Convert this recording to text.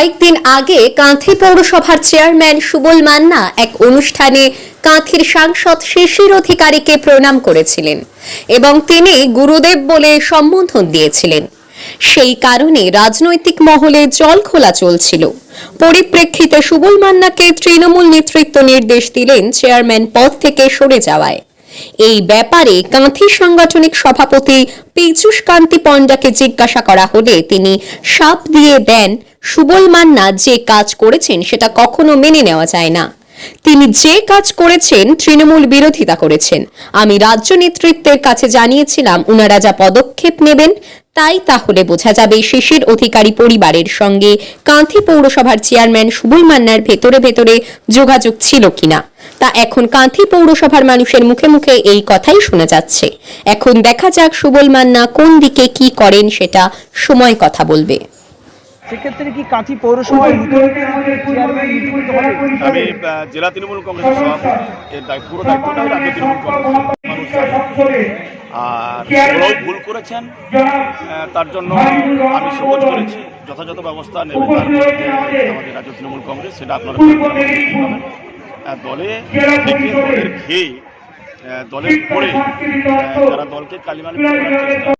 কয়েকদিন আগে কাঁথি পৌরসভার চেয়ারম্যান সুবল মান্না এক অনুষ্ঠানে কাঁথির সাংসদ শিশির অধিকারীকে প্রণাম করেছিলেন এবং তিনি গুরুদেব বলে সম্বোধন দিয়েছিলেন। সেই কারণে রাজনৈতিক মহলে জল খোলা চলছিল। পরিপ্রেক্ষিতে সুবল মান্নাকে তৃণমূল নেতৃত্ব নির্দেশ দিলেন চেয়ারম্যান পদ থেকে সরে যাওয়ায়। এই ব্যাপারে কাঁথি সাংগঠনিক সভাপতি পীযুষ কান্তি পণ্ডাকে জিজ্ঞাসা করা হলে তিনি সাপ দিয়ে দেন সুবল মান্না যে কাজ করেছেন সেটা কখনো মেনে নেওয়া যায় না। তিনি যে কাজ করেছেন তৃণমূল বিরোধিতা করেছেন। আমি রাজ্য নেতৃত্বের কাছে জানিয়েছিলাম, উনারা যা পদক্ষেপ নেবেন তাই তাহলে বোঝা যাবে শিশির অধিকারী পরিবারের সঙ্গে কাঁথি পৌরসভার চেয়ারম্যান সুবল মান্নার ভেতরে ভেতরে যোগাযোগ ছিল কিনা। তা এখন কাঁথি পৌরসভার মানুষের মুখে মুখে এই কথাই শোনা যাচ্ছে। এখন দেখা যাক সুবল মান্না কোন দিকে কি করেন সেটা সময় কথা বলবে। সেক্ষেত্রে কি কাঁথি পৌরসভায় আমি জেলা তৃণমূল কংগ্রেসের সভাপতি এর পুরো দায়িত্বটাই রাজ্য তৃণমূল কংগ্রেস। আর ওরাও ভুল করেছেন। তার জন্য আমি শোকজ করেছি। যথাযথ ব্যবস্থা নেবে আমাদের রাজ্য তৃণমূল কংগ্রেস সেটা আপনারা। দলে দলের খেয়ে দলের পরে আহ, যারা দলকে চেষ্টা